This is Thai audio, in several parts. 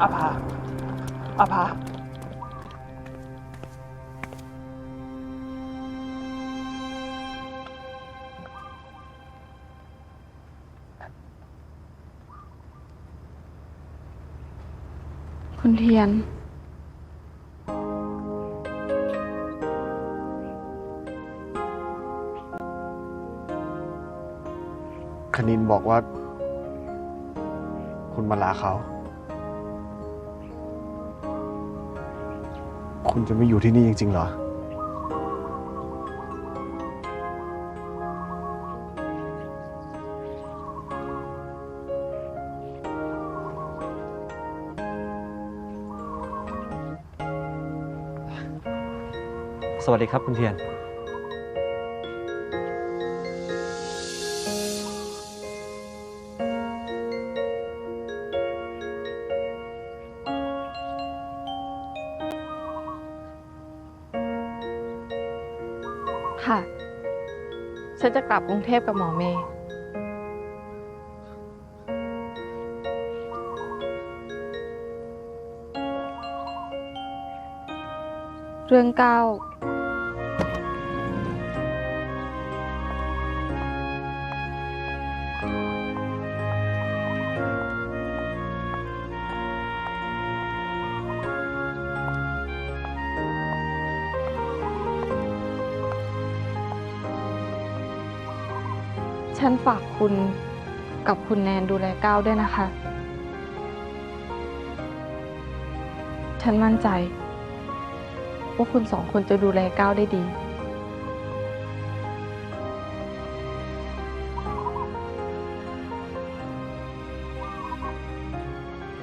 อาภาคุณเทียน คณินบอกว่า คุณมาลาเขา คุณจะไม่อยู่ที่นี่จริงๆเหรอ สวัสดีครับคุณเทียน ค่ะ ฉันจะกลับกรุงเทพกับหมอเมย์ เรื่องเก้า ฉันฝากคุณกับคุณแนนดูแลก้าวด้วยนะคะ ฉันมั่นใจ ว่าคุณสองคนจะดูแลก้าวได้ดี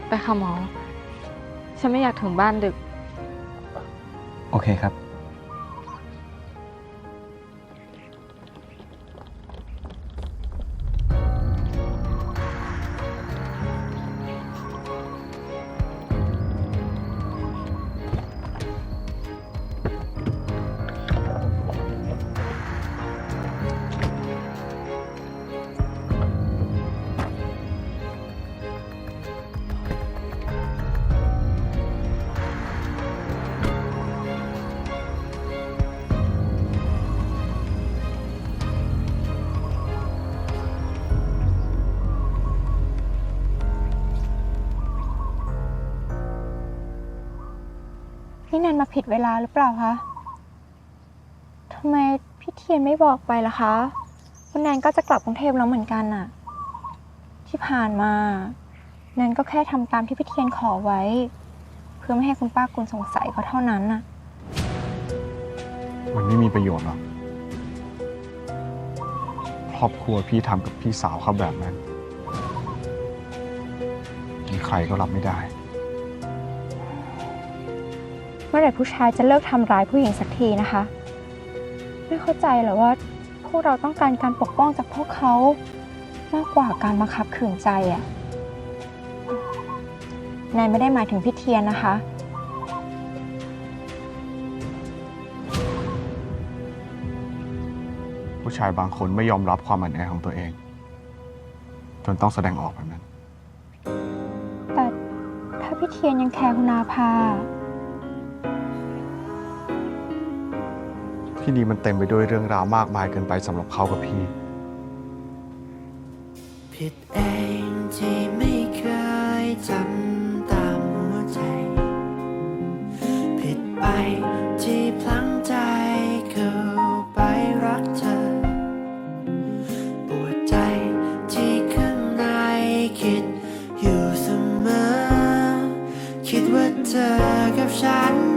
ไปค่ะหมอ ฉันไม่อยากถึงบ้านดึก โอเคครับ พี่แนนมาผิดเวลาหรือเปล่าคะทำไมพี่เทียนไม่บอกไปล่ะคะว่าแนนก็จะกลับกรุงเทพแล้วเหมือนกันน่ะ ที่ผ่านมาแนนก็แค่ทำตามที่พี่เทียนขอไว้ เพื่อไม่ให้คุณป้ากุลสงสัยก็เท่านั้นน่ะ มันไม่มีประโยชน์หรอกครอบครัวพี่ทำกับพี่สาวเขาแบบนั้นมีใครก็รับไม่ได้ มื่อไหร่ผู้ชายจะเลิกทำร้ายผู้หญิงสักทีนะคะ ไม่เข้าใจเหรอว่าพวกเราต้องการการปกป้องจากพวกเขามากกว่าการบังคับขืนใจอะนายไม่ได้หมายถึงพี่เทียนนะคะ ผู้ชายบางคนไม่ยอมรับความอ่อนแอของตัวเอง จนต้องแสดงออกแบบนั้น แต่ถ้าพี่เทียนยังแคร์คุณอาภา ที่นี่มันเต็มไปด้วยเรื่องราวมากมายเกินไปสำหรับเขากับพี่ ผิดเองที่ไม่เคยทำตามหัวใจ ผิดไปที่พลั้งใจเข้าไปรักเธอ ปวดใจที่ข้างในคิดอยู่เสมอ คิดว่าเธอกับฉัน